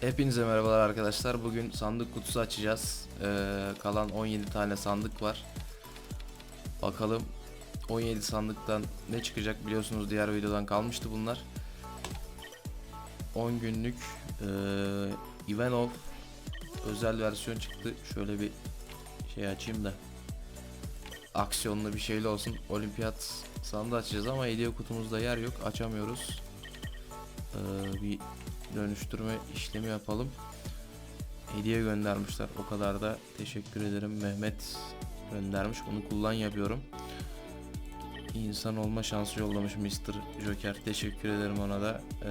Hepinize merhabalar arkadaşlar. Bugün sandık kutusu açacağız. Ee, kalan 17 tane sandık var. Bakalım 17 sandıktan ne çıkacak biliyorsunuz diğer videodan kalmıştı bunlar. 10 günlük ee, Ivanov özel versiyon çıktı. Şöyle bir şey açayım da aksiyonlu bir şeyli olsun. Olimpiyat sandığı açacağız ama hediye kutumuzda yer yok. Açamıyoruz. Ee, bir dönüştürme işlemi yapalım. Hediye göndermişler. O kadar da teşekkür ederim. Mehmet göndermiş. Bunu kullan yapıyorum. İnsan olma şansı yollamış Mr. Joker. Teşekkür ederim ona da. Ee,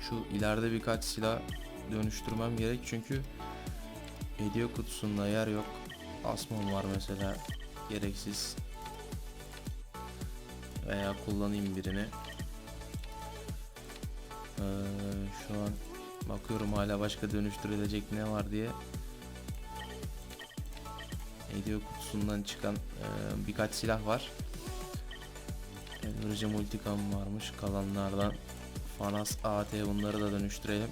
şu ileride birkaç silah dönüştürmem gerek çünkü hediye kutusunda yer yok. Asmon var mesela gereksiz veya kullanayım birini. Ee, şu an bakıyorum hala başka dönüştürülecek ne var diye. Hediye kutusundan çıkan e, birkaç silah var. Elverici multicam varmış kalanlardan. Fanas AT bunları da dönüştürelim.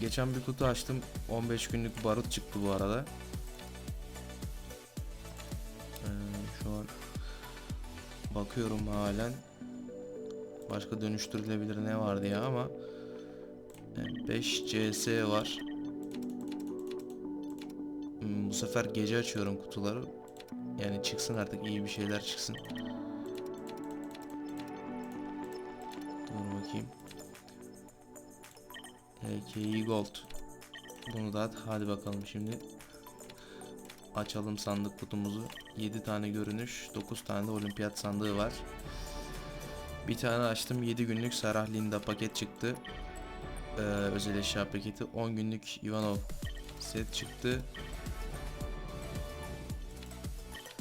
Geçen bir kutu açtım. 15 günlük barut çıktı bu arada. Ee, şu an bakıyorum halen. Başka dönüştürülebilir ne vardı ya ama 5 CS var. Bu sefer gece açıyorum kutuları. Yani çıksın artık iyi bir şeyler çıksın. Dur bakayım. HKI Gold. Bunu da at. Hadi bakalım şimdi. Açalım sandık kutumuzu. 7 tane görünüş, 9 tane de olimpiyat sandığı var. Bir tane açtım 7 günlük Sarah Linda paket çıktı. Ee, özel eşya paketi 10 günlük Ivanov set çıktı.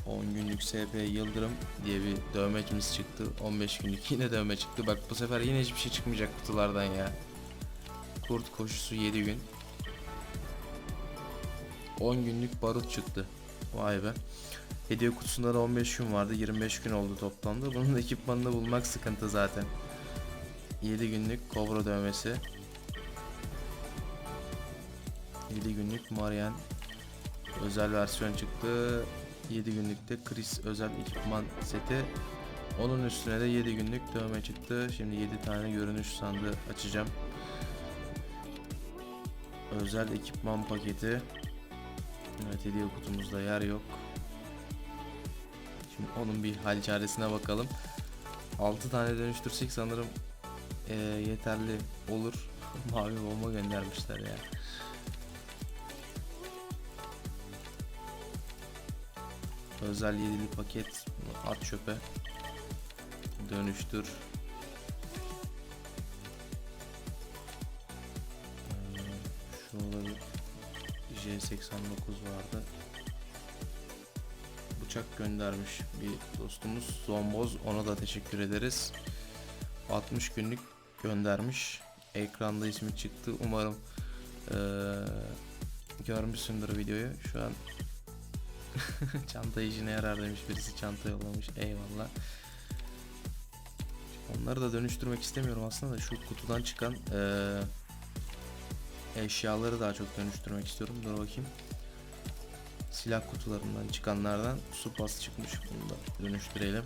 10 günlük SP Yıldırım diye bir dövmecimiz çıktı. 15 günlük yine dövme çıktı. Bak bu sefer yine hiçbir şey çıkmayacak kutulardan ya. Kurt koşusu 7 gün. 10 günlük barut çıktı. Vay be. Hediye kutusunda da 15 gün vardı. 25 gün oldu toplamda. Bunun ekipmanını bulmak sıkıntı zaten. 7 günlük kobra dövmesi. 7 günlük Marian özel versiyon çıktı. 7 günlükte Chris özel ekipman seti. Onun üstüne de 7 günlük dövme çıktı. Şimdi 7 tane görünüş sandığı açacağım. Özel ekipman paketi. Evet hediye kutumuzda yer yok. Onun bir hal çaresine bakalım. 6 tane dönüştürsek sanırım eee, yeterli olur. Mavi bomba göndermişler ya. Özel yedili paket at çöpe. Dönüştür. Ee, Şurada bir J89 vardı bıçak göndermiş bir dostumuz Zomboz. Ona da teşekkür ederiz. 60 günlük göndermiş. Ekranda ismi çıktı. Umarım eee, görmüşsündür videoyu. Şu an çanta işine yarar demiş birisi. Çanta yollamış. Eyvallah. Onları da dönüştürmek istemiyorum aslında da şu kutudan çıkan eee, eşyaları daha çok dönüştürmek istiyorum. Dur bakayım silah kutularından çıkanlardan su pas çıkmış. Bunu da dönüştürelim.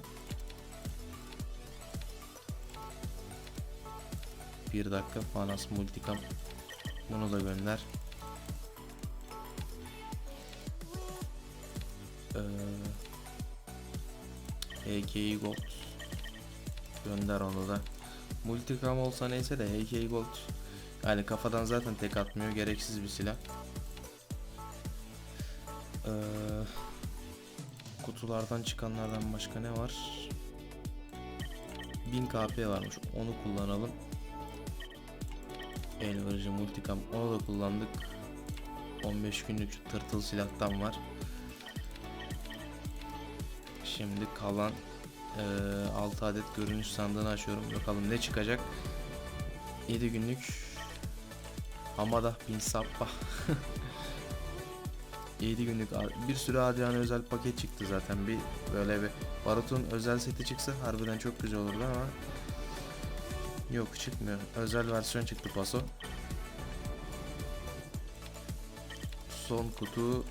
Bir dakika Fanas Multicam. Bunu da gönder. Ee, HKI Gold. Gönder onu da. Multicam olsa neyse de HKI Gold. Yani kafadan zaten tek atmıyor. Gereksiz bir silah. Ee, kutulardan çıkanlardan başka ne var? 1000 KP varmış. Onu kullanalım. El varıcı multicam. Onu da kullandık. 15 günlük tırtıl silahtan var. Şimdi kalan eee 6 adet görünüş sandığını açıyorum. Bakalım ne çıkacak. 7 günlük Hamada bin Sappah 7 günlük bir sürü Adrian özel paket çıktı zaten. Bir böyle bir Barut'un özel seti çıksa harbiden çok güzel olurdu ama Yok çıkmıyor. Özel versiyon çıktı paso. Son kutu.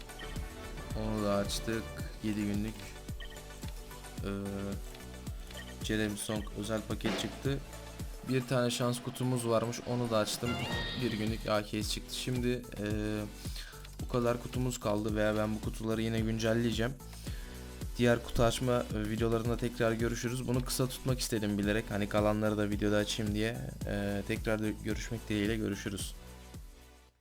Onu da açtık. 7 günlük. Ee, Jeremy Song özel paket çıktı. Bir tane şans kutumuz varmış. Onu da açtım. Bir günlük AKS çıktı. Şimdi ee, bu kadar kutumuz kaldı veya ben bu kutuları yine güncelleyeceğim. Diğer kutu açma e, videolarında tekrar görüşürüz. Bunu kısa tutmak istedim bilerek. Hani kalanları da videoda açayım diye. Ee, tekrar da görüşmek dileğiyle görüşürüz.